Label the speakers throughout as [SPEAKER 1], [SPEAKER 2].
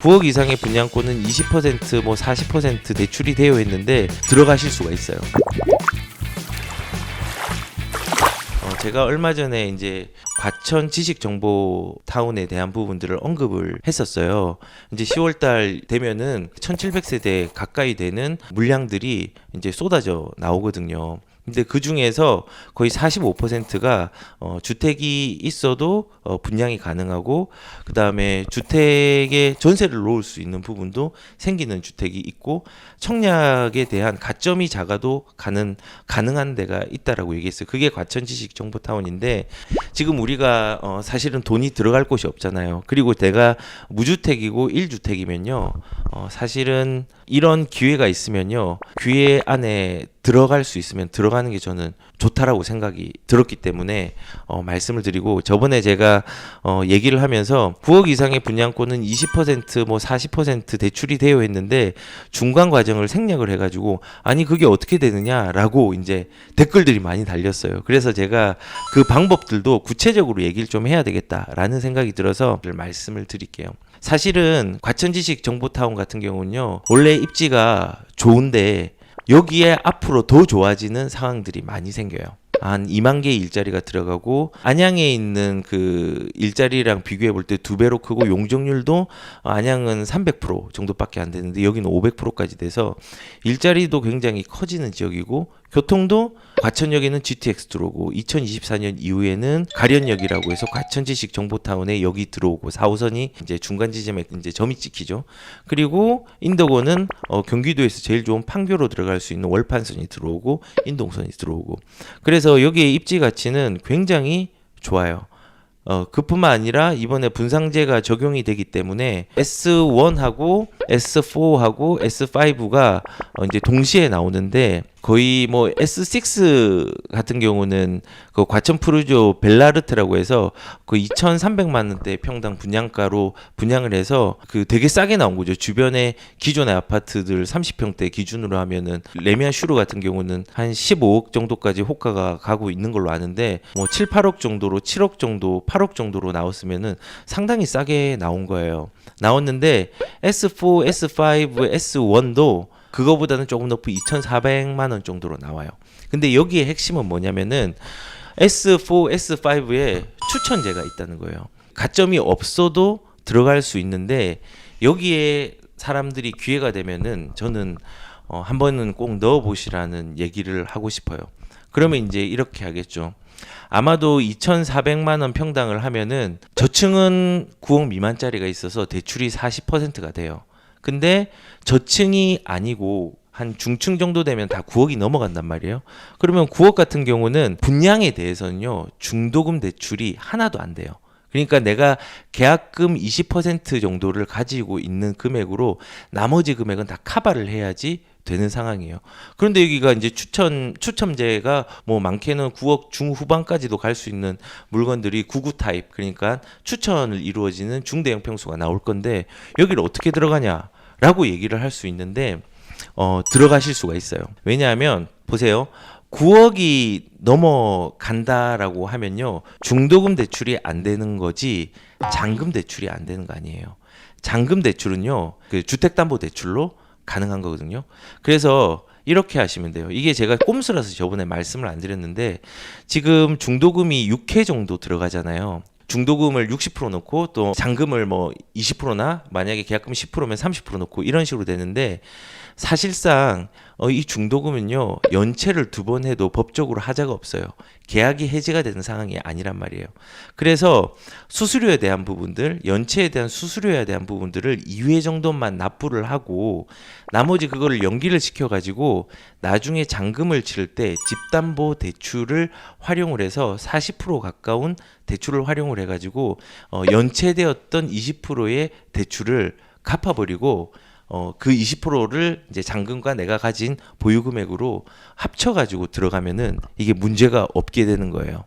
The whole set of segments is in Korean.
[SPEAKER 1] 9억 이상의 분양권은 20%뭐 40% 대출이 되어 있는데 들어가실 수가 있어요. 어, 제가 얼마 전에 이제 과천 지식 정보 타운에 대한 부분들을 언급을 했었어요. 이제 10월 달 되면은 1700세대 가까이 되는 물량들이 이제 쏟아져 나오거든요. 근데 그 중에서 거의 45%가 어, 주택이 있어도 어, 분양이 가능하고 그 다음에 주택에 전세를 놓을 수 있는 부분도 생기는 주택이 있고 청약에 대한 가점이 작아도 가능 가능한 데가 있다라고 얘기했어요. 그게 과천지식 정보타운인데 지금 우리가 어, 사실은 돈이 들어갈 곳이 없잖아요. 그리고 내가 무주택이고 1주택이면요, 어, 사실은 이런 기회가 있으면요. 기회 안에 들어갈 수 있으면 들어가는 게 저는 좋다라고 생각이 들었기 때문에 어, 말씀을 드리고 저번에 제가 어, 얘기를 하면서 9억 이상의 분양권은 20%뭐 40% 대출이 되어 있는데 중간 과정을 생략을 해가지고 아니 그게 어떻게 되느냐라고 이제 댓글들이 많이 달렸어요. 그래서 제가 그 방법들도 구체적으로 얘기를 좀 해야 되겠다라는 생각이 들어서 말씀을 드릴게요. 사실은 과천지식 정보타운 같은 경우는요, 원래 입지가 좋은데 여기에 앞으로 더 좋아지는 상황들이 많이 생겨요. 한 2만 개의 일자리가 들어가고 안양에 있는 그 일자리랑 비교해 볼 때 두 배로 크고 용적률도 안양은 300% 정도밖에 안 되는데 여기는 500%까지 돼서 일자리도 굉장히 커지는 지역이고 교통도 과천역에는 GTX 들어오고 2024년 이후에는 가련역이라고 해서 과천지식 정보타운에 여기 들어오고 4호선이 이제 중간 지점에 이제 점이 찍히죠. 그리고 인덕원은 어, 경기도에서 제일 좋은 판교로 들어갈 수 있는 월판선이 들어오고 인동선이 들어오고 그래서 그래서 여기에 입지 가치는 굉장히 좋아요. 어, 그뿐만 아니라 이번에 분상제가 적용이 되기 때문에 S1하고 S4하고 S5가 어, 이제 동시에 나오는데 거의 뭐 S6 같은 경우는 그 과천 푸르조 벨라르트라고 해서 그 2,300만 원대 평당 분양가로 분양을 해서 그 되게 싸게 나온 거죠. 주변에 기존의 아파트들 30평대 기준으로 하면은 레미안 슈루 같은 경우는 한 15억 정도까지 호가가 가고 있는 걸로 아는데 뭐 7, 8억 정도로 7억 정도, 8억 정도로 나왔으면은 상당히 싸게 나온 거예요. 나왔는데 S4, S5, S1도 그거보다는 조금 높은 2,400만 원 정도로 나와요. 근데 여기에 핵심은 뭐냐면은 S4, S5에 추천제가 있다는 거예요. 가점이 없어도 들어갈 수 있는데 여기에 사람들이 기회가 되면은 저는 어, 한 번은 꼭 넣어보시라는 얘기를 하고 싶어요. 그러면 이제 이렇게 하겠죠. 아마도 2,400만 원 평당을 하면은 저층은 9억 미만짜리가 있어서 대출이 40%가 돼요. 근데 저층이 아니고 한 중층 정도 되면 다 9억이 넘어간단 말이에요. 그러면 9억 같은 경우는 분양에 대해서는요, 중도금 대출이 하나도 안 돼요. 그러니까 내가 계약금 20% 정도를 가지고 있는 금액으로 나머지 금액은 다 카바를 해야지 되는 상황이에요. 그런데 여기가 이제 추천 추첨제가 뭐 많게는 9억 중후반까지도 갈 수 있는 물건들이 99 타입 그러니까 추천을 이루어지는 중대형 평수가 나올 건데 여기를 어떻게 들어가냐라고 얘기를 할 수 있는데 어 들어가실 수가 있어요. 왜냐하면 보세요. 9억이 넘어간다라고 하면요. 중도금 대출이 안 되는 거지 잔금 대출이 안 되는 거 아니에요. 잔금 대출은요. 그 주택담보대출로 가능한 거거든요. 그래서 이렇게 하시면 돼요. 이게 제가 꼼수라서 저번에 말씀을 안 드렸는데 지금 중도금이 6회 정도 들어가잖아요. 중도금을 60% 넣고 또 잔금을 뭐 20%나 만약에 계약금 10%면 30% 넣고 이런 식으로 되는데 사실상 어, 이 중도금은요 연체를 두 번 해도 법적으로 하자가 없어요 계약이 해지가 되는 상황이 아니란 말이에요 그래서 수수료에 대한 부분들 연체에 대한 수수료에 대한 부분들을 2회 정도만 납부를 하고 나머지 그거를 연기를 시켜 가지고 나중에 잔금을 칠 때 집담보 대출을 활용을 해서 40% 가까운 대출을 활용을 신청 해가지고 어, 연체되었던 20%의 대출을 갚아버리고 어, 그 20%를 이제 잔금과 내가 가진 보유금액으로 합쳐가지고 들어가면은 이게 문제가 없게 되는 거예요.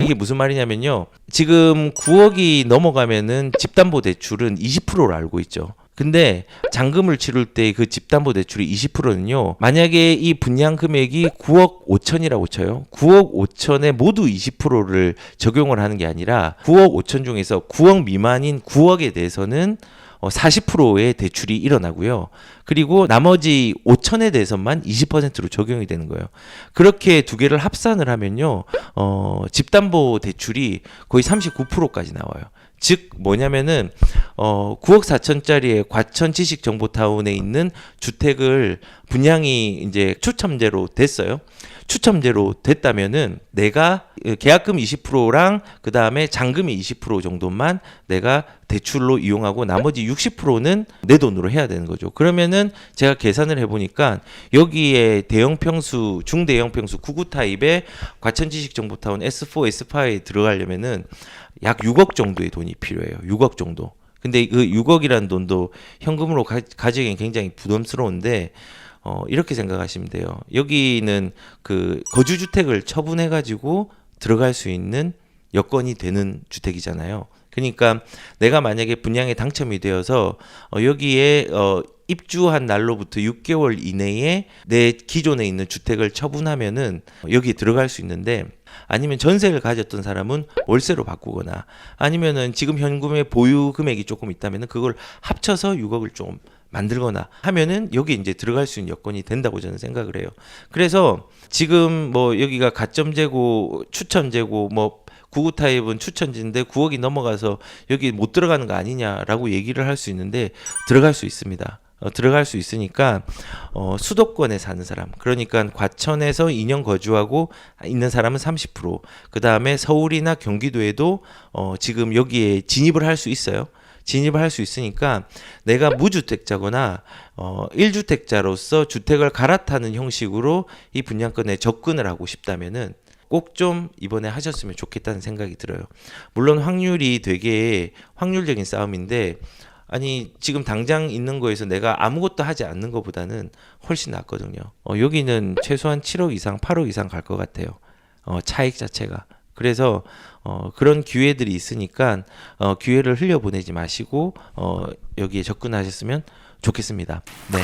[SPEAKER 1] 이게 무슨 말이냐면요. 지금 9억이 넘어가면은 집담보대출은 2 0로 알고 있죠. 근데 잔금을 치를 때 그 집담보 대출이 20%는요. 만약에 이 분양 금액이 9억 5천이라고 쳐요. 9억 5천에 모두 20%를 적용을 하는 게 아니라 9억 5천 중에서 9억 미만인 9억에 대해서는 40%의 어, 대출이 일어나고요. 그리고 나머지 5천에 대해서만 20%로 적용이 되는 거예요. 그렇게 두 개를 합산을 하면요. 어, 집담보 대출이 거의 39%까지 나와요. 즉 뭐냐면은 어 9억 4천짜리의 과천 지식 정보타운에 있는 주택을 분양이 이제 추첨제로 됐어요. 추첨제로 됐다면은 내가 계약금 20%랑 그 다음에 잔금이 20% 정도만 내가 대출로 이용하고 나머지 60%는 내 돈으로 해야 되는 거죠. 그러면은 제가 계산을 해보니까 여기에 대형 평수, 중대형 평수 99 타입의 과천지식정보타운 S4, S5에 들어가려면은 약 6억 정도의 돈이 필요해요. 6억 정도. 근데 그 6억이라는 돈도 현금으로 가, 지기엔 굉장히 부담스러운데 어, 이렇게 생각하시면 돼요. 여기는 그 거주주택을 처분해가지고 들어갈 수 있는 여건이 되는 주택이잖아요. 그러니까 내가 만약에 분양에 당첨이 되어서 어, 여기에 어, 입주한 날로부터 6개월 이내에 내 기존에 있는 주택을 처분하면은 여기 들어갈 수 있는데 아니면 전세를 가졌던 사람은 월세로 바꾸거나 아니면은 지금 현금의 보유 금액이 조금 있다면은 그걸 합쳐서 6억을 좀 만들거나 하면은 여기 이제 들어갈 수 있는 여건이 된다고 저는 생각을 해요. 그래서 지금 뭐 여기가 가점 재고, 추천 재고, 뭐 구구 타입은 추천지인데 9억이 넘어가서 여기 못 들어가는 거 아니냐라고 얘기를 할 수 있는데 들어갈 수 있습니다. 어, 들어갈 수 있으니까 어, 수도권에 사는 사람 그러니까 과천에서 2년 거주하고 있는 사람은 30% 그다음에 서울이나 경기도에도 어, 지금 여기에 진입을 할 수 있어요. 진입을 할 수 있으니까 내가 무주택자거나 어 1주택자로서 주택을 갈아타는 형식으로 이 분양권에 접근을 하고 싶다면은 꼭 좀 이번에 하셨으면 좋겠다는 생각이 들어요. 물론 확률이 되게 확률적인 싸움인데 아니 지금 당장 있는 거에서 내가 아무것도 하지 않는 것보다는 훨씬 낫거든요. 어, 여기는 최소한 7억 이상, 8억 이상 갈 것 같아요. 어, 차익 자체가. 그래서 어, 그런 기회들이 있으니까 어, 기회를 흘려보내지 마시고 어, 여기에 접근하셨으면 좋겠습니다. 네.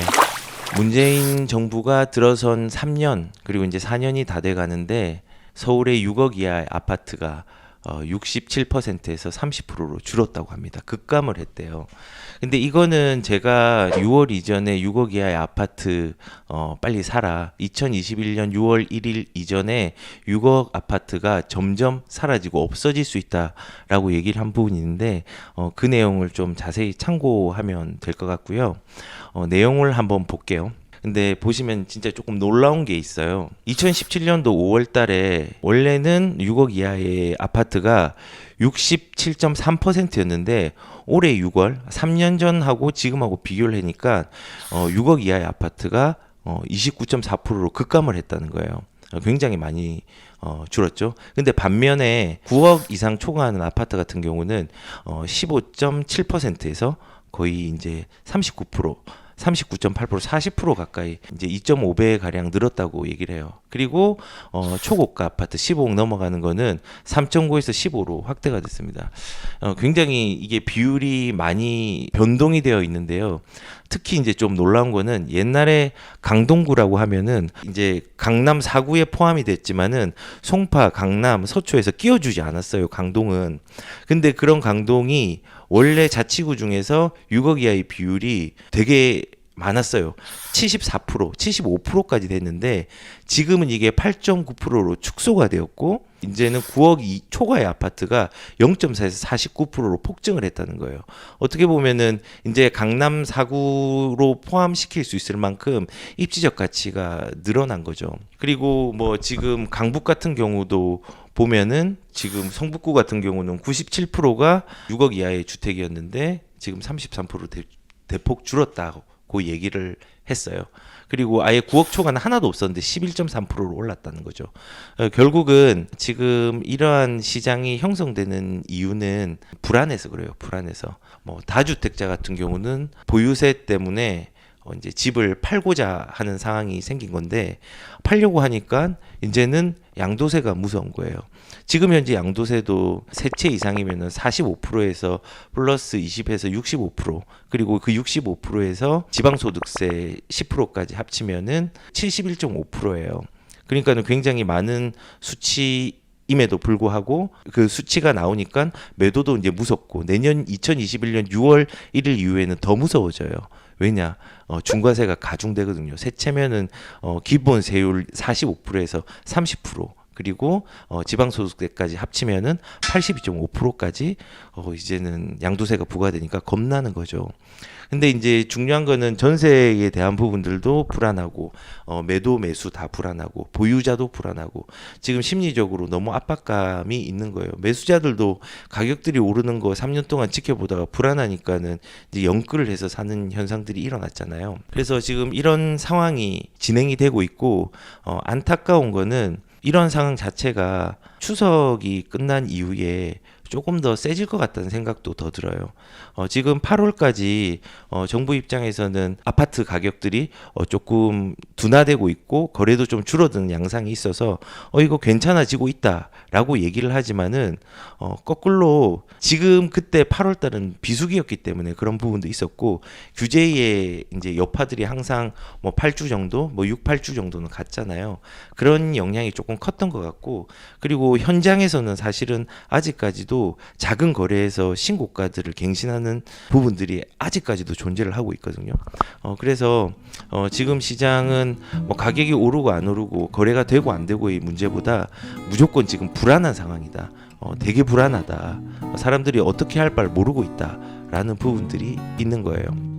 [SPEAKER 1] 문재인 정부가 들어선 3년 그리고 이제 4년이 다 돼 가는데 서울의 6억 이하의 아파트가 67%에서 어, 30%로 줄었다고 합니다. 급감을 했대요. 근데 이거는 제가 6월 이전에 6억 이하의 아파트 어, 빨리 사라. 2021년 6월 1일 이전에 6억 아파트가 점점 사라지고 없어질 수 있다라고 얘기를 한 부분이 있는데 어, 그 내용을 좀 자세히 참고하면 될 것 같고요. 어, 내용을 한번 볼게요. 근데 보시면 진짜 조금 놀라운 게 있어요. 2017년도 5월 달에 원래는 6억 이하의 아파트가 67.3%였는데 올해 6월 3년 전하고 지금하고 비교를 하니까 어 6억 이하의 아파트가 어 29.4%로 급감을 했다는 거예요. 어, 굉장히 많이 어, 줄었죠. 근데 반면에 9억 이상 초과하는 아파트 같은 경우는 어, 15.7%에서 거의 이제 39% 39.8% 40% 가까이 이제 2.5배 가량 늘었다고 얘기를 해요. 그리고 어, 초고가 아파트 15억 넘어가는 거는 3.9에서 15로 확대가 됐습니다. 어, 굉장히 이게 비율이 많이 변동이 되어 있는데요. 특히 이제 좀 놀라운 거는 옛날에 강동구라고 하면은 이제 강남 4구에 포함이 됐지만은 송파, 강남, 서초에서 끼워주지 않았어요. 강동은. 근데 그런 강동이 원래 자치구 중에서 6억 이하의 비율이 되게 많았어요. 74%, 75%까지 됐는데 지금은 이게 8.9%로 축소가 되었고 이제는 9억 2 초과의 아파트가 0.4에서 49%로 폭증을 했다는 거예요. 어떻게 보면은 이제 강남 사구로 포함시킬 수 있을 만큼 입지적 가치가 늘어난 거죠. 그리고 뭐 지금 강북 같은 경우도 보면은 지금 성북구 같은 경우는 97%가 6억 이하의 주택이었는데 지금 33% 대, 대폭 줄었다고 그 얘기를 했어요. 그리고 아예 9억 초과는 하나도 없었는데 11.3%로 올랐다는 거죠. 어, 결국은 지금 이러한 시장이 형성되는 이유는 불안해서 그래요. 불안해서 뭐 다주택자 같은 경우는 보유세 때문에 어, 이제 집을 팔고자 하는 상황이 생긴 건데 팔려고 하니까 이제는 양도세가 무서운 거예요. 지금 현재 양도세도 세 채이상이면 45%에서 플러스 20에서 65% 그리고 그 65%에서 지방소득세 10%까지 합치면은 71.5%예요. 그러니까 굉장히 많은 수치 임에도 불구하고 그 수치가 나오니까 매도도 이제 무섭고 내년 2021년 6월 1일 이후에는 더 무서워져요. 왜냐 어, 중과세가 가중되거든요. 세채면은 어, 기본 세율 45%에서 30% 그리고 어, 지방소득세까지 합치면은 82.5%까지 어, 이제는 양도세가 부과되니까 겁나는 거죠. 근데 이제 중요한 거는 전세에 대한 부분들도 불안하고 어, 매도 매수 다 불안하고 보유자도 불안하고 지금 심리적으로 너무 압박감이 있는 거예요. 매수자들도 가격들이 오르는 거 3년 동안 지켜보다가 불안하니까는 이제 연끌을 해서 사는 현상들이 일어났잖아요. 그래서 지금 이런 상황이 진행이 되고 있고 어, 안타까운 거는 이런 상황 자체가 추석이 끝난 이후에 조금 더 세질 것 같다는 생각도 더 들어요. 어, 지금 8월까지 어, 정부 입장에서는 아파트 가격들이 어, 조금 둔화되고 있고 거래도 좀 줄어드는 양상이 있어서 어, 이거 괜찮아지고 있다라고 얘기를 하지만은 어, 거꾸로 지금 그때 8월달은 비수기였기 때문에 그런 부분도 있었고 규제의 이제 여파들이 항상 뭐 8주 정도, 뭐 6, 8주 정도는 갔잖아요. 그런 영향이 조금 컸던 것 같고 그리고 현장에서는 사실은 아직까지도 작은 거래에서 신고가들을 갱신하는 부분들이 아직까지도 존재를 하고 있거든요. 어, 그래서 어, 지금 시장은 뭐 가격이 오르고 안 오르고 거래가 되고 안 되고의 문제보다 무조건 지금 불안한 상황이다. 어, 되게 불안하다. 사람들이 어떻게 할 바를 모르고 있다. 라는 부분들이 있는 거예요.